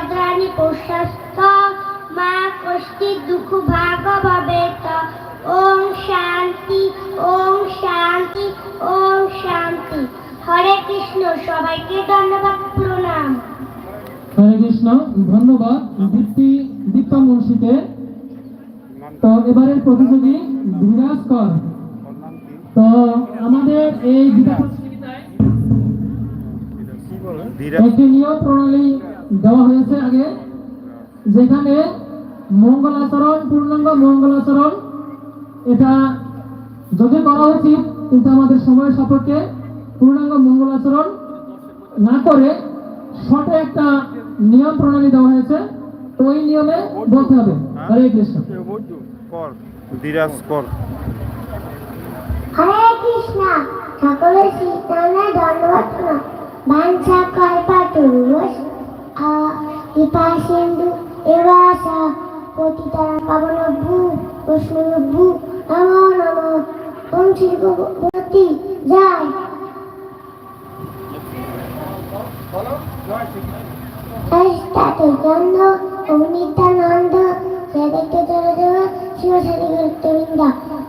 সুস্বাস্থ্য মা কষ্টি দুঃখ ভাগভাবে ওম শান্তি ওম শান্তি ওম শান্তি। হরে কৃষ্ণ সবাইকে ধন্যবাদ প্রণাম। হরে কৃষ্ণ ধন্যবাদ দীপ্তি দীপ্তা মুন্সিকে তো এবারের প্রতিযোগী ধীরাজ কর। তো আমাদের এই একটি নিয়ম প্রণালী দেওয়া হয়েছে আগে। যেখানে মঙ্গলাচরণ, পূর্ণাঙ্গ মঙ্গলাচরণ, এটা যদি করা উচিত, কিন্তু আমাদের সময় সাপেক্ষে পূর্ণাঙ্গ মঙ্গলাচরণ না করে শর্টে একটা নিয়ম প্রণালী দেওয়া হয়েছে ওই নিয়মে বলতে হবে। হরে কৃষ্ণ। বিরাজ বাঞ্ছা কল্পা কৃপা সিন্ধু এবাসা পতিতারা পাবনভ্যু বৈষ্ণবভ্যু নমো নমো ওম শ্রী ভগবতী জয় তাতে চন্দ্র ওম নিত্যানন্দ জগতে জলদেব শিব সারি গুরুত্ববৃন্দ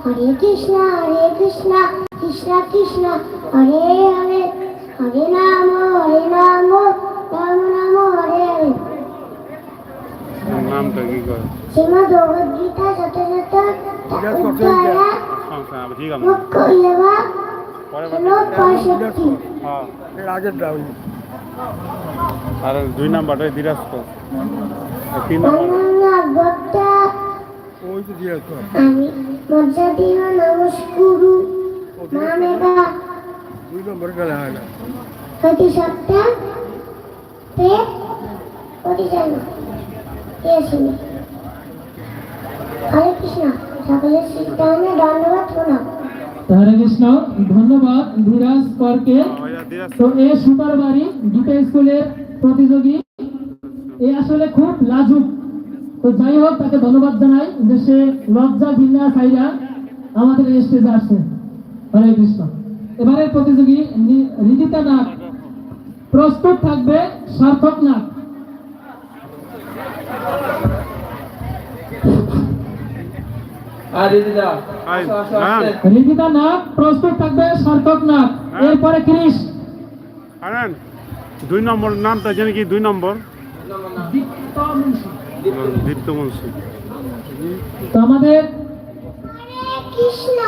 হরে কৃষ্ণ হরে কৃষ্ণ কৃষ্ণ কৃষ্ণ হরে হরে হরে নাম হরে নাম নামটা কি কর শ্রীমদ ভগবদ গীতা শত শত উদ্ধারা সংসার ঠিক আছে মুখ্য ইলেবা পরে শ্লোক পঁয়ষট্টি হ্যাঁ আগেরটা ওই আর দুই নাম্বারটা বিরাজ কর আর তিন নাম্বার অনন্য ভক্তা ওই তো দিয়ে আসতো আমি মর্যাদীয় নমস্কুরু মামেবা দুই নম্বর গেলে হয় না প্রতি সপ্তাহ পে হরে কৃষ্ণ ধন্যবাদ ধীরাজ করকে। তো এ সুপার বাড়ি গীতা স্কুলের প্রতিযোগী, এ আসলে খুব লাজুক। তো যাই হোক, তাকে ধন্যবাদ জানাই যে সে লজ্জা ভিন্না সাইরা আমাদের এই স্টেজে আসছে। হরে কৃষ্ণ। এবারের প্রতিযোগী রিদিতা নাগ। প্রস্তুত থাকবে সার্থক নাগ। রিদিতা নাগ প্রস্তুত থাকবে সার্থক নাগ। এরপরে ক্রিস আনেন দুই নম্বর নামটা জানি কি? দুই নম্বর? দীপ্ত মুন্সি তো আমাদের কৃষ্ণ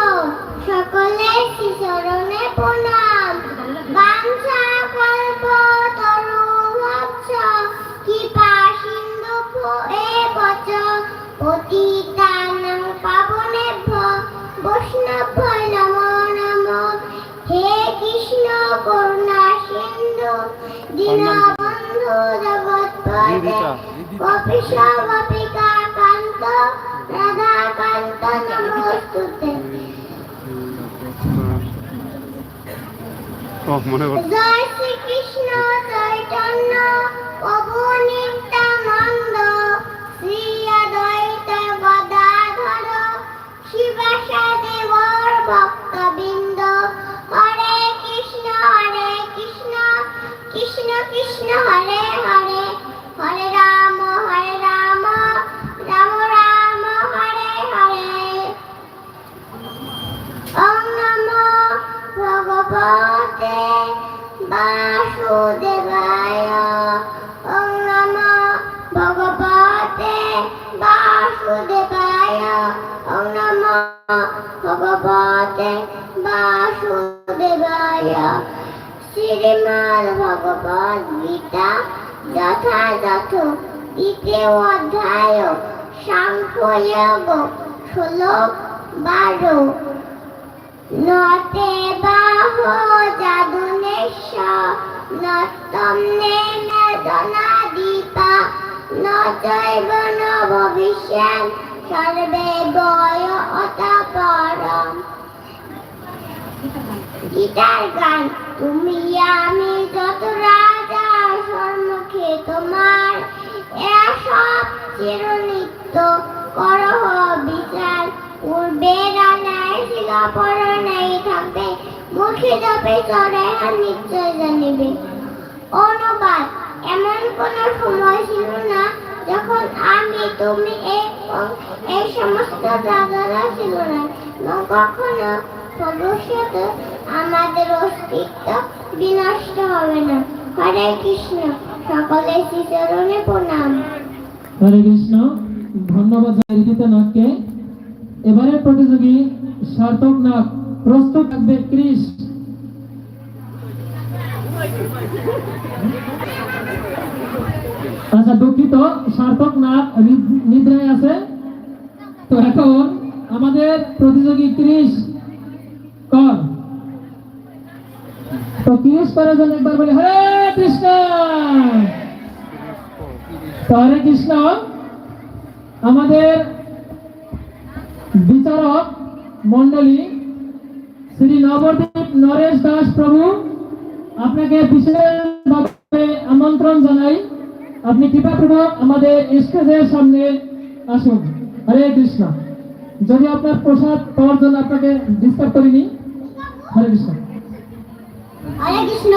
ও মনে কর জয় শ্রীকৃষ্ণ চৈতন্য নমো ভগবতে বাসুদেবায়। শ্রীমদ্ ভগবদ গীতা যথাযথ দ্বিতীয় অধ্যায় সাংখ্যযোগ শ্লোক বারো। নতে বাহ জাদুনেশ নতম নেন দনাদীপা ন সর্বে বয় গান, তুমি আমি যত রাজা সম্মুখে তোমার। এরা সব চিরনিত্য, করহ বিচার। পূর্বে রানায় শিলা পরনাই থাকবে, মুখে জপে চড়ে নিশ্চয় জানিবে। অনুবাদ এমন কোন সময় ছিল না যখন আমি, তুমি এবং এই সমস্ত দাদারা ছিল না। কখনো ভবিষ্যতে আমাদের অস্তিত্ব বিনষ্ট হবে না। হরে কৃষ্ণ সকলে শ্রীচরণে প্রণাম। হরে কৃষ্ণ, ধন্যবাদ ঋদিতা নাথকে। এবারে প্রতিযোগী সার্থক নাথ, প্রস্তুত থাকবে ক্রিস। আচ্ছা দুঃখিত, সার্থক নাথ নিদ্রায় আছে। তো এখন আমাদের প্রতিযোগী ক্রিস কর। তো ক্রিস করার জন্য একবার বলি, হরে কৃষ্ণ! তো হরে কৃষ্ণ, আমাদের বিচারক মন্ডলী শ্রী নবদ্বীপ নরেশ দাস প্রভু, আপনাকে বিশেষভাবে আমন্ত্রণ জানাই। আপনি কৃপা কৃপাপূর্বক আমাদের স্টেজের সামনে আসুন। হরে কৃষ্ণ। যদি আপনার প্রসাদ পাওয়ার জন্য আপনাকে ডিস্টার্ব করিনি হরে কৃষ্ণ। হরে কৃষ্ণ।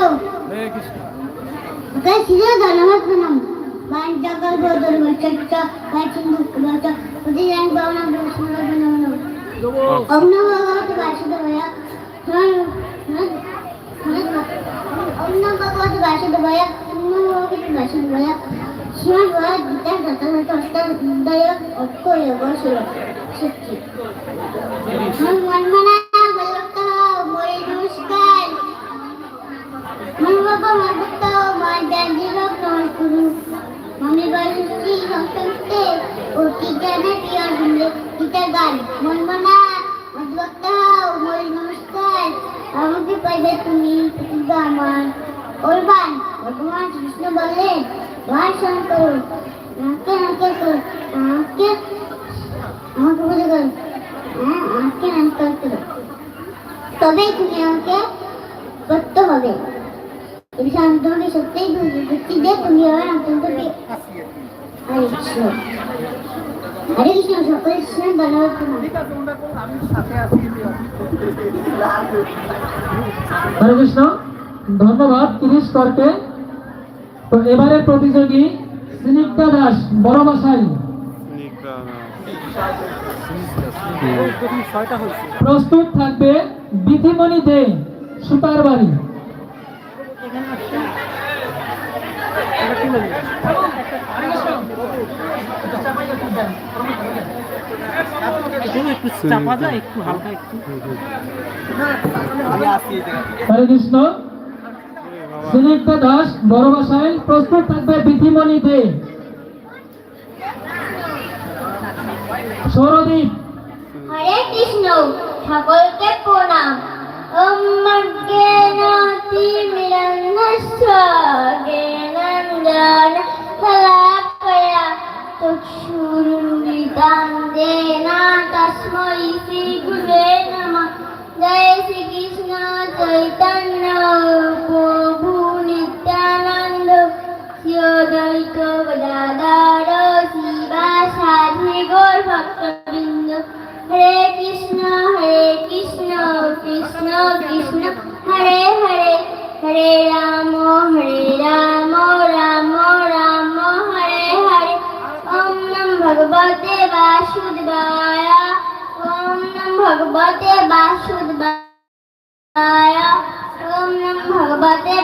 ওকে ছিল ধন্যবাদ প্রণাম। বান জগল বদল বচচ্চ প্রতিদান বাসুদেবয় অগ্ন ভগবত বাসুদেবয় অগ্ন ভগবত বাসুদেবয় শ্রীমদ ভগবত গীতা শতশত অষ্টাধ্যায় অক্ষ যোগ মনমনা মন মনে আমাকে পাইবে তুমি আমার ওরবান ভগবান কৃষ্ণ বললেন ভাই স্মরণ করো আমাকে আমাকে করো আমাকে আমাকে বলে করো হ্যাঁ আমাকে নমস্কার করো তবেই তুমি আমাকে করতে হবে এই শান্তকে সত্যিই বুঝতে দে তুমি আমার অন্তন্তকে হরে কৃষ্ণ হরে কৃষ্ণ সকল কৃষ্ণ ধন্যবাদ প্রণাম। হরে কৃষ্ণ ধন্যবাদ তিরিশ করকে তো এবারে প্রতিযোগী স্নিগ্ধা দাস বড় বাসাই প্রস্তুত থাকবে বিধিমণি দে সুতার বাড়ি। হরে কৃষ্ণ। স্নিগ্ধা দাস, বড় বাসাই প্রস্তুত থাকবে বিধিমণি দে সৌরদীপ। হরে কৃষ্ণ, সকলকে প্রণাম। তস্मै শ্রী জয় শ্রী হরে রাম হরে রাম রাম রাম, হরে হরে। ওম নম ভগবতে বাসুদেবায়, ওম নম ওম নম ভগবতে